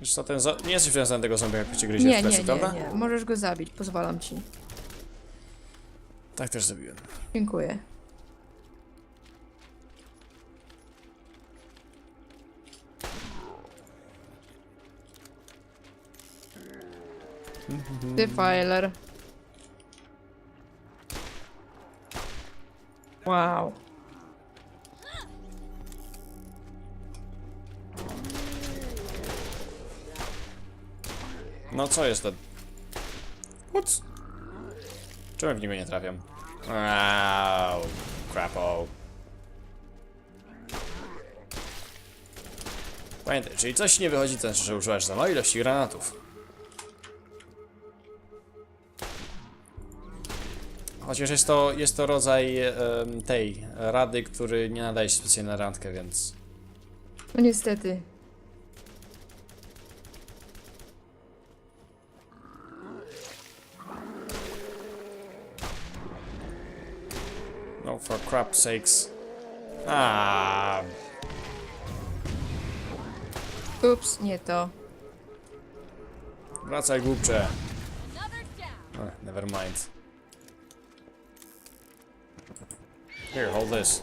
Wiesz co, ten zo- nie jesteś związany tego zombie, jak cię gryzie Nie, w plecy, nie, prawda? nie, nie. Możesz go zabić, pozwalam ci. Tak też zrobiłem. Dziękuję. Defiler. Wow. No co jest to? What? Czemu w niego nie trafiam? Au, crapo. Pamiętaj, czyli coś nie wychodzi, to znaczy, że używasz za małej ilości granatów. Chociaż jest to, jest to rodzaj tej rady, który nie nadaje się specjalnie na randkę, więc... No niestety. No, for crap sakes. Ah, Ups, nie to. wracaj głupcze. Eh, never mind. Here, hold this.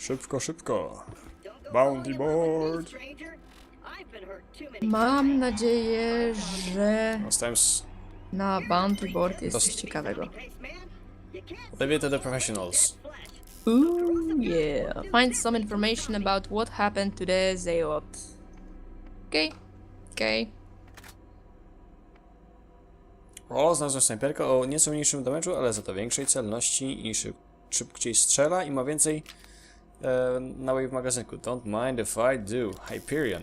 Szybko, szybko. Bounty board. Mam nadzieję, że Dostałem s... na Bounty Board jest coś ciekawego. It to the professionals. Ooh, yeah. Find some information about what happened to the Zeot. Okej. Okej. O, znalazłem snajperkę o nieco mniejszym damage'u, ale za to większej celności i szyb szybciej strzela i ma więcej e, naboi w magazynku. Don't mind if I do. Hyperion.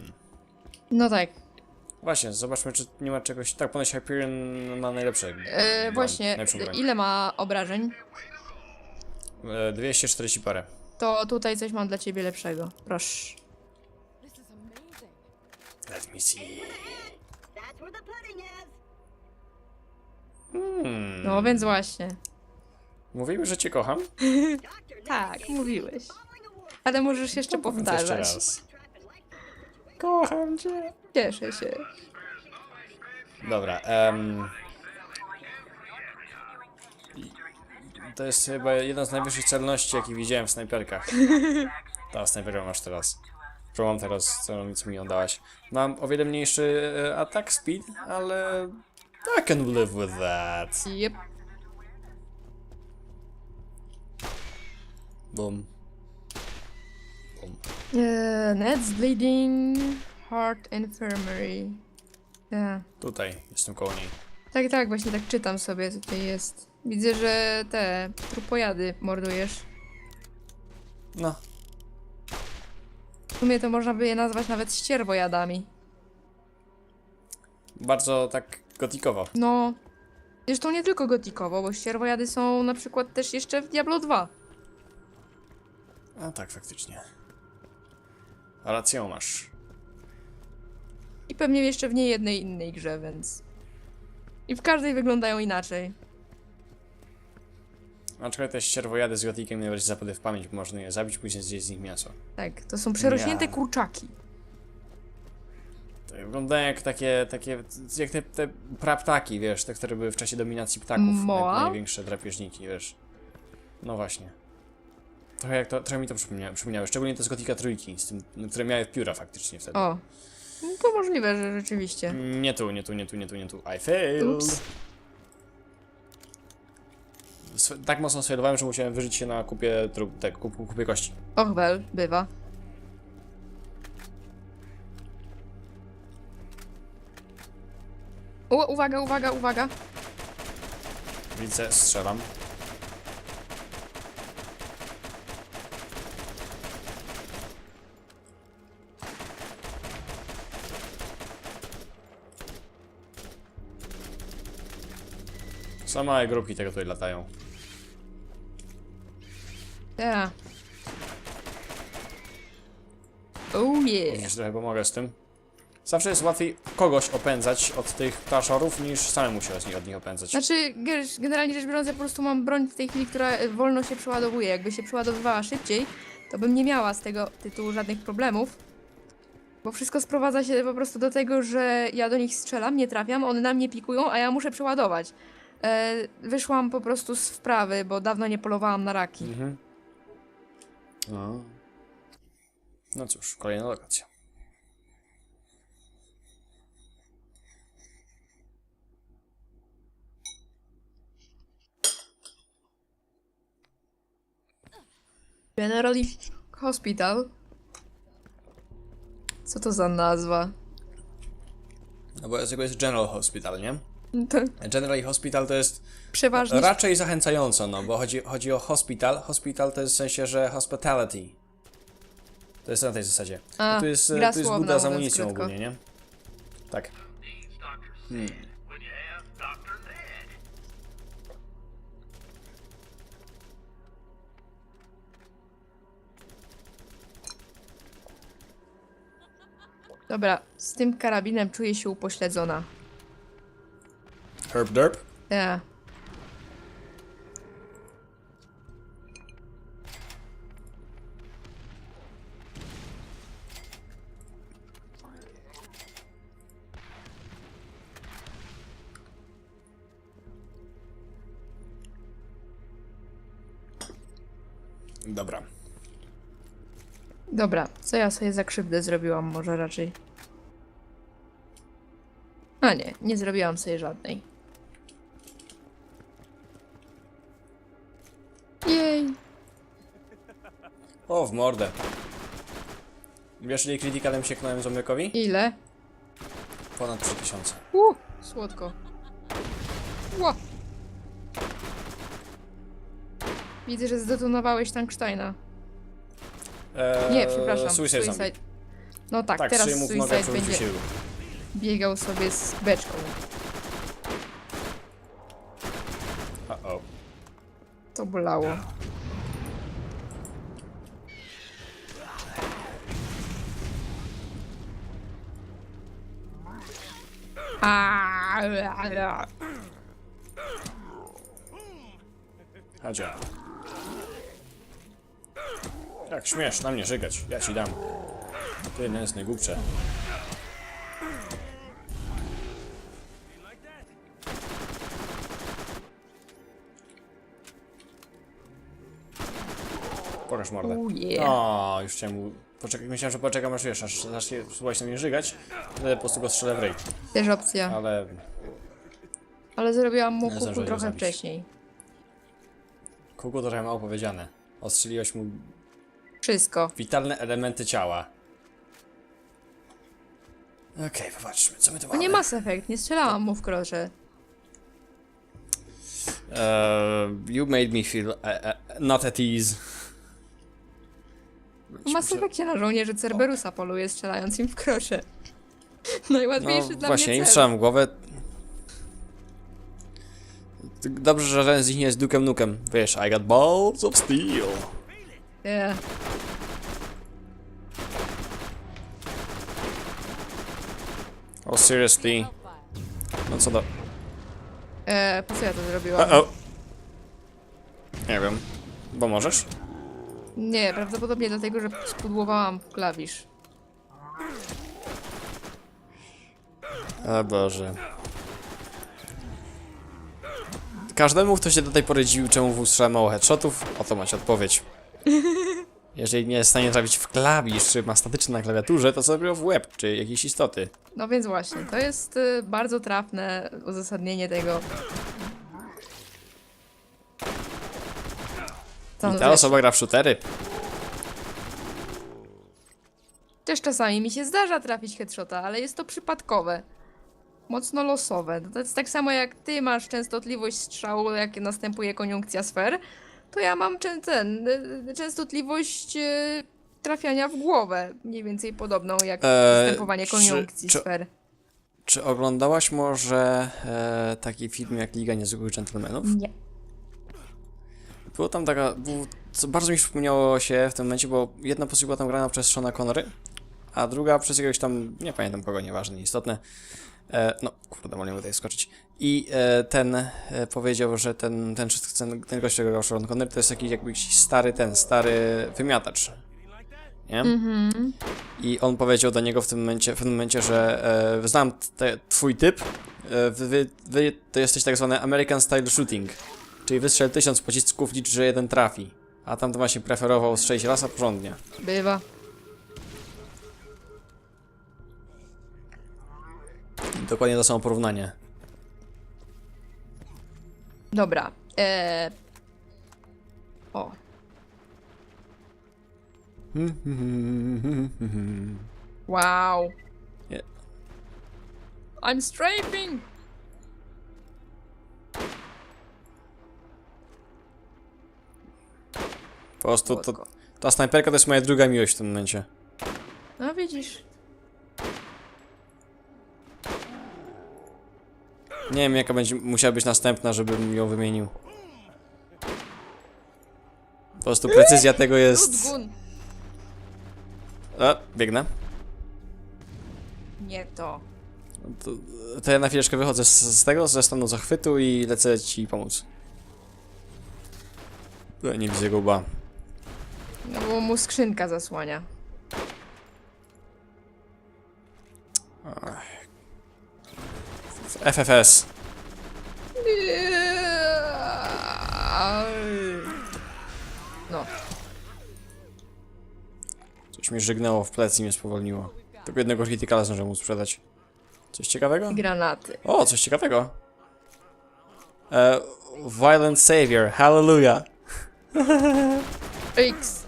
No tak. Właśnie, zobaczmy, czy nie ma czegoś... Tak, ponoć Hyperion ma najlepsze... E, właśnie, ile ma obrażeń? E, 240 parę. To tutaj coś mam dla ciebie lepszego. Proszę. Let me see. Hmm. No więc właśnie. Mówimy, że cię kocham? Tak, mówiłeś. Ale możesz jeszcze jeszcze powtarzać. raz. Kocham cię. Cieszę się. Dobra, em... To jest chyba jedna z najwyższych celności, jakie widziałem w snajperkach. Ta snajperka masz teraz. Którą mam teraz, co, co mi ją dałaś. Mam o wiele mniejszy e, attack speed, ale... I can live with that. Yep. Boom. Boom. Uh, Ned's Bleeding Heart Infirmary. Yeah. Tutaj, jestem koło niej. Tak, tak, właśnie tak czytam sobie, co tutaj jest. Widzę, że te trupojady mordujesz. No, W sumie to można by je nazwać nawet ścierwojadami. bardzo tak gotikowo. No. Zresztą nie tylko gotikowo, bo ścierwojady są na przykład też jeszcze w Diablo 2. A tak, faktycznie. Rację masz. I pewnie jeszcze w niejednej innej grze, więc... I w każdej wyglądają inaczej. Aczkolwiek te ścierwojady z gotikiem najbardziej zapadły w pamięć, bo można je zabić, później zjeść z nich mięso. Tak, to są przerośnięte Ja. kurczaki. To wyglądają jak takie, takie, jak te, te praptaki, wiesz, te, które były w czasie dominacji ptaków. Moa? Naj, największe drapieżniki, wiesz. No właśnie. Trochę, jak to, trochę mi to przypomniało, przypomniało, szczególnie te z Gotika trójki, z tym, które miały pióra faktycznie wtedy. O. No to możliwe, że rzeczywiście. Nie tu, nie tu, nie tu, nie tu, nie tu. I failed. Ups. Tak mocno sfailowałem, że musiałem wyżyć się na kupie, tru- te, kup, kupie kości. Och, wel, bywa. U, uwaga, uwaga, uwaga. Widzę, strzelam. Są małe grupki tego tutaj latają. Yeah. Oh yeah. Jeszcze trochę pomogę z tym. Zawsze jest łatwiej kogoś opędzać od tych plaszorów, niż samemu się od nich, od nich opędzać. Znaczy, ge- generalnie rzecz biorąc, ja po prostu mam broń w tej chwili, która e, wolno się przeładowuje. Jakby się przeładowywała szybciej, to bym nie miała z tego tytułu żadnych problemów. Bo wszystko sprowadza się po prostu do tego, że ja do nich strzelam, nie trafiam, one na mnie pikują, a ja muszę przeładować. E, wyszłam po prostu z wprawy, bo dawno nie polowałam na raki. Mhm. No. no cóż, kolejna lokacja. Generally Hospital. Co to za nazwa? No bo tego jest General Hospital, nie? General Hospital to jest przeważnie raczej zachęcająco, no bo chodzi, chodzi o hospital. Hospital to jest w sensie, że hospitality. To jest na tej zasadzie. A, No tu jest, gra tu jest słowna, buda z mówiąc amunicją krótko. ogólnie, nie? Tak. Ned. Dobra, z tym karabinem czuję się upośledzona. Herb derp? Ja. Dobra. Dobra, co ja sobie za krzywdę zrobiłam może raczej? A nie, nie zrobiłam sobie żadnej. Jej. O, w mordę. Wiesz, ile krytykalem sieknąłem zombiakowi? Ile? Ponad 3000. Uh, słodko. Ło. Widzę, że zdetonowałeś Tanksteina. Eee, Nie, przepraszam. Suicide Zombie. No tak, Tak, teraz trzy mu w nogę Suicide będzie siły. biegał sobie z beczką. Uh-oh. To bolało. Hadzia. Jak śmiesz na mnie żygać, ja ci dam. Ty nędzny głupcze. Pokaż mordę. Oh. O, już chciałem. Poczekaj, myślałem, że poczekam aż wiesz, aż zacznie spróbować na mnie żygać. Wtedy po prostu go strzelę w rej. Też opcja. Ale Ale zrobiłam mu kuku zdążyłem trochę zabić. wcześniej. Kuku trochę mało powiedziane. Ostrzeliłeś mu Wszystko. witalne elementy ciała. Okej, popatrzmy, co my tu To mamy. nie Mass Effect, nie strzelałam mu w krocze. Uh, you made me feel uh, uh, not at ease. W Mass Effectie na żołnierzy Cerberusa poluje, strzelając im w krocze. Najłatwiejszy No dla właśnie, mnie im cel. strzelam w głowę. Dobrze, że żaden z nich nie jest Duke'em Nukem. Wiesz, I got balls of steel. Yeah. Oh, seriously. No co do... E, po co ja to zrobiłam? Uh-oh. Nie wiem. Bo możesz? Nie, prawdopodobnie dlatego, że spudłowałam klawisz. O Boże. Każdemu, kto się do tej pory dziwił, czemu wustrzela mało headshotów, oto macie odpowiedź. Jeżeli nie jest w stanie trafić w klawisz, czy ma statyczny na klawiaturze, to sobie w łeb, czy jakieś istoty. No więc właśnie, to jest y, bardzo trafne uzasadnienie tego. Co I on ta wiesz, osoba gra w shootery. Też czasami mi się zdarza trafić headshota, ale jest to przypadkowe. Mocno losowe. To jest tak samo jak ty masz częstotliwość strzału, jak następuje koniunkcja sfer, to ja mam czę- ten, y, częstotliwość y, trafiania w głowę. Mniej więcej podobną jak Eee, następowanie czy- koniunkcji czy- sfer. Czy oglądałaś może e, taki film jak Liga Niezwykłych Gentlemanów? Nie. Było tam taka. Było, co bardzo mi przypomniało się w tym momencie, bo jedna postać była tam grana przez Shona Connery, a druga przez jakiegoś tam. Nie pamiętam kogo, nieważne, nieistotne. E, no, kurde, mogę tutaj skoczyć. I e, ten e, powiedział, że ten, ten, ten, ten gość, którego grał Sean Connery, to jest jakiś jakiś stary ten, stary wymiatacz. Nie? Mhm. I on powiedział do niego w tym momencie, w tym momencie że e, znam te, twój typ, e, wy, wy, wy to jesteś tak zwany American Style Shooting, czyli wystrzel tysiąc pocisków, licz, że jeden trafi. A tam to właśnie preferował strzelić raz, a porządnie. Bywa. Dokładnie to samo porównanie. Dobra. Eee... O. Wow. Nie. I'm strafing! Po prostu to, ta snajperka to jest moja druga miłość w tym momencie. No widzisz. Nie wiem jaka będzie musiała być następna, żebym ją wymienił. Po prostu precyzja tego jest... Ludgun! A, biegnę. Nie to. To, to ja na chwileczkę wychodzę z, z tego, ze stanu zachwytu i lecę ci pomóc. No, nie widzę go łba. No bo mu skrzynka zasłania. FFS. No. Coś mi żygnęło w plecy i mnie spowolniło. Tylko jednego criticala zdążyłem mu sprzedać. Coś ciekawego? Granaty. O, coś ciekawego. E, Violent Savior, hallelujah. X.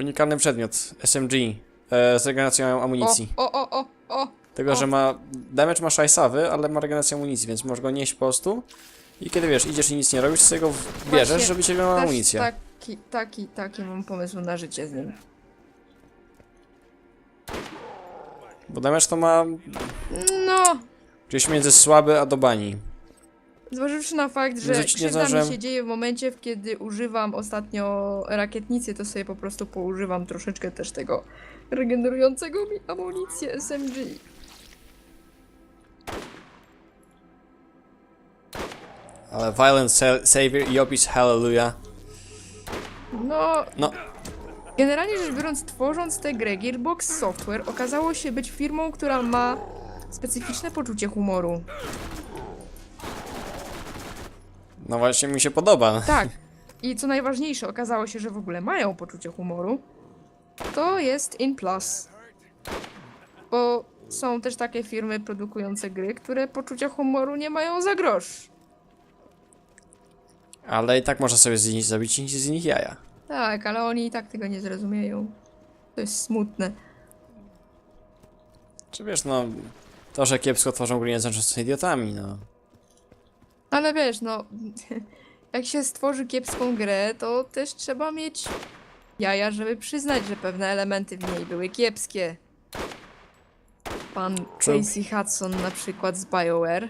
Unikalny przedmiot, SMG. E, z regeneracją O, amunicji. o, o, o, o. Tego, o. że ma... Damage ma szajsawy, ale ma regenerację amunicji, więc możesz go nieść po prostu. I kiedy wiesz, idziesz i nic nie robisz, sobie go bierzesz, Właśnie, żeby cię miał Też amunicję. Taki, taki, taki mam pomysł na życie z nim. Bo damage to ma No, gdzieś między słaby a do bani. Zważywszy na fakt, że krzywda mi się dzieje w momencie, w kiedy używam ostatnio rakietnicy, to sobie po prostu poużywam troszeczkę też tego regenerującego mi amunicję SMG. Ale Violent Sa- Savior i opis hallelujah. No, No, generalnie rzecz biorąc, tworząc tę grę, Gearbox Software okazało się być firmą, która ma specyficzne poczucie humoru. No właśnie mi się podoba. Tak. I co najważniejsze, okazało się, że w ogóle mają poczucie humoru. To jest In Plus. Bo są też takie firmy produkujące gry, które poczucia humoru nie mają za grosz. Ale i tak można sobie z nich zrobić z nich jaja. Tak, ale oni i tak tego nie zrozumieją. To jest smutne. Czy wiesz, no... To, że kiepsko tworzą gry nie znaczy, że są idiotami, no. Ale wiesz, no, jak się stworzy kiepską grę, to też trzeba mieć jaja, żeby przyznać, że pewne elementy w niej były kiepskie. Pan Casey Hudson na przykład z BioWare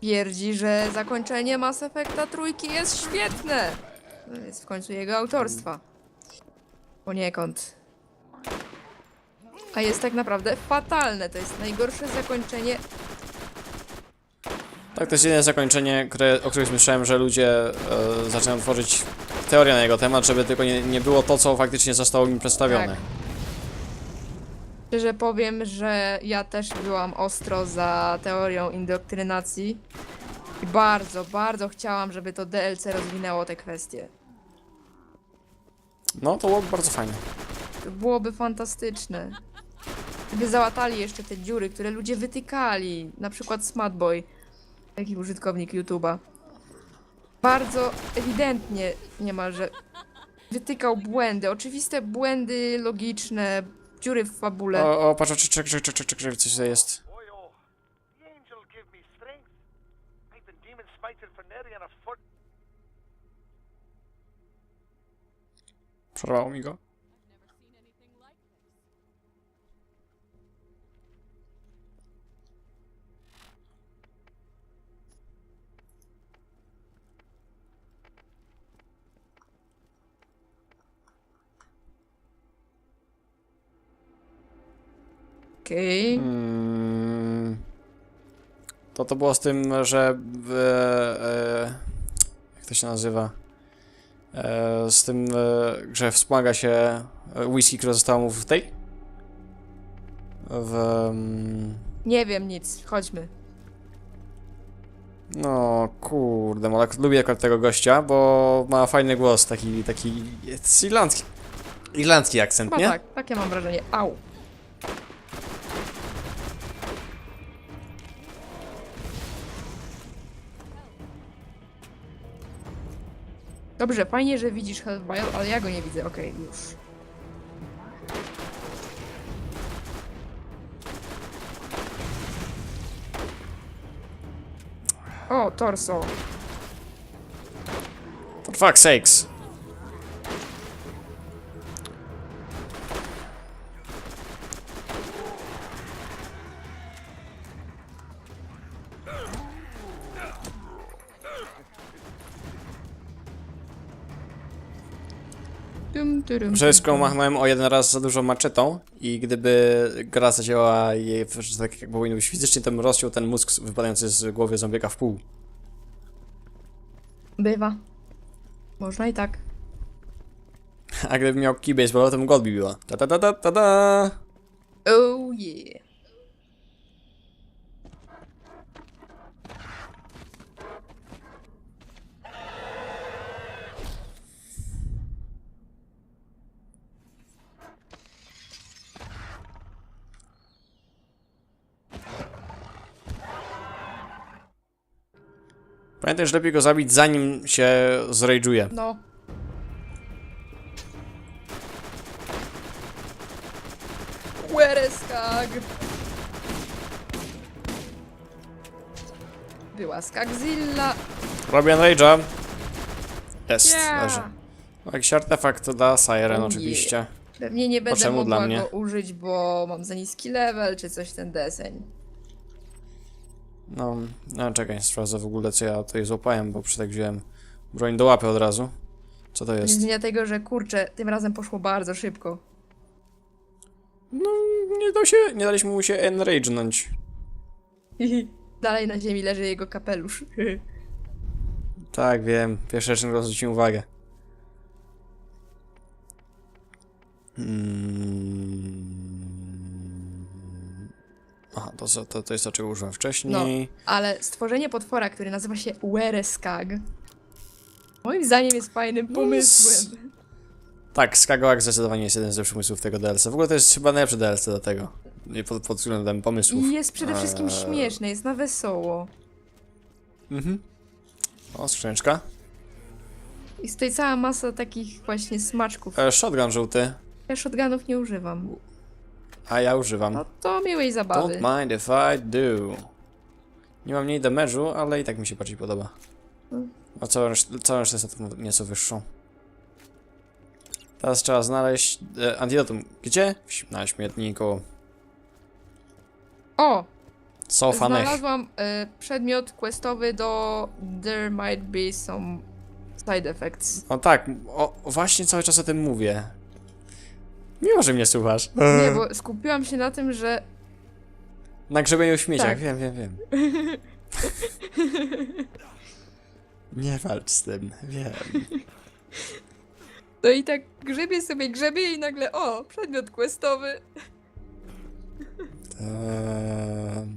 twierdzi, że zakończenie Mass Effecta trójki jest świetne. To jest w końcu jego autorstwa. Poniekąd. A jest tak naprawdę fatalne. To jest najgorsze zakończenie Tak, to jest jedyne zakończenie, które, o którym słyszałem, że ludzie e, zaczynają tworzyć teorię na jego temat, żeby tylko nie, nie było to, co faktycznie zostało im przedstawione. Tak. Szczerze powiem, że ja też byłam ostro za teorią indoktrynacji i bardzo, bardzo chciałam, żeby to DLC rozwinęło te kwestie. No, to byłoby bardzo fajne. To byłoby fantastyczne. Gdyby załatali jeszcze te dziury, które ludzie wytykali, na przykład Smartboy, taki użytkownik YouTube'a. Bardzo ewidentnie niemalże wytykał błędy, oczywiste błędy logiczne, dziury w fabule. O, o, patrz, czek, czek, czek, czek, czek, czek, coś tutaj jest. Boy, oh, the Okej. Mm, to to było z tym, że. E, e, jak to się nazywa? E, z tym, e, że wspomaga się whisky, które zostało mu w tej? W. mm, Nie wiem nic, chodźmy. No, kurde, ale lubię akurat tego gościa, bo ma fajny głos, taki, taki, jest irlandzki, irlandzki akcent, Chyba nie? tak, takie mam wrażenie. Au. Dobrze, fajnie, że widzisz Hellfire, ale ja go nie widzę. Okej, już. O, torso. For fuck's sakes. Tum, tum. machnąłem o jeden raz za dużo maczetą i gdyby gra zadziałała jej, że tak jak powinno być fizycznie, to bym rozciął ten mózg wypadający z głowy zombieka w pół. Bywa. Można i tak. A gdybym miał kij baseballowy, to bym go odbiła. Ta ta ta ta ta ta. Oh yeah. Pamiętaj, że lepiej go zabić zanim się zrage'uje. No. Łereskag. Była Skagzilla. Robię rage'a. Jest, Yeah. leży. Jakiś artefakt dla Siren Oh oczywiście. Pewnie nie będę czemu mogła mnie? go użyć, bo mam za niski level, czy coś w ten deseń. No, no czekaj, sprawdzę w ogóle co ja tutaj złapałem, bo przytek wziąłem broń do łapy od razu. Co to Nie jest? zmienia tego, że kurczę, tym razem poszło bardzo szybko. No, nie da się, nie daliśmy mu się enrage'nąć. Dalej na ziemi leży jego kapelusz. Tak, wiem. Pierwsza rzecz, na zwróciłem uwagę. Mm. Aha, to, to, to jest to, czego użyłem wcześniej. Ale stworzenie potwora, który nazywa się Wereskag, moim zdaniem jest fajnym No, pomysłem. Tak, Skagoak zdecydowanie jest jeden z lepszych pomysłów tego DLC. W ogóle to jest chyba najlepszy DLC do tego. Pod, pod względem pomysłów. I jest przede wszystkim Eee. śmieszny, jest na wesoło. Mhm. O, skrzyneczka. I jest tutaj cała masa takich właśnie smaczków. E, shotgun żółty. Ja shotgunów nie używam. A ja używam. No to miłej zabawy. Don't mind if I do. Nie mam mniej damage'u, ale i tak mi się bardziej podoba. A całą resztę, całą resztę jest nieco wyższą. Teraz trzeba znaleźć e, antidotum. Gdzie? Na śmietniku. O! Cofanych. Znalazłam e, przedmiot questowy do There might be some side effects. O tak, o, właśnie cały czas o tym mówię. Mimo, że mnie słuchasz. Nie, bo skupiłam się na tym, że. Na grzebieniu w śmieciach, Tak. wiem, wiem, wiem. Nie walcz z tym, wiem. No i tak grzebie sobie, grzebie i nagle. O, przedmiot questowy. Ehm,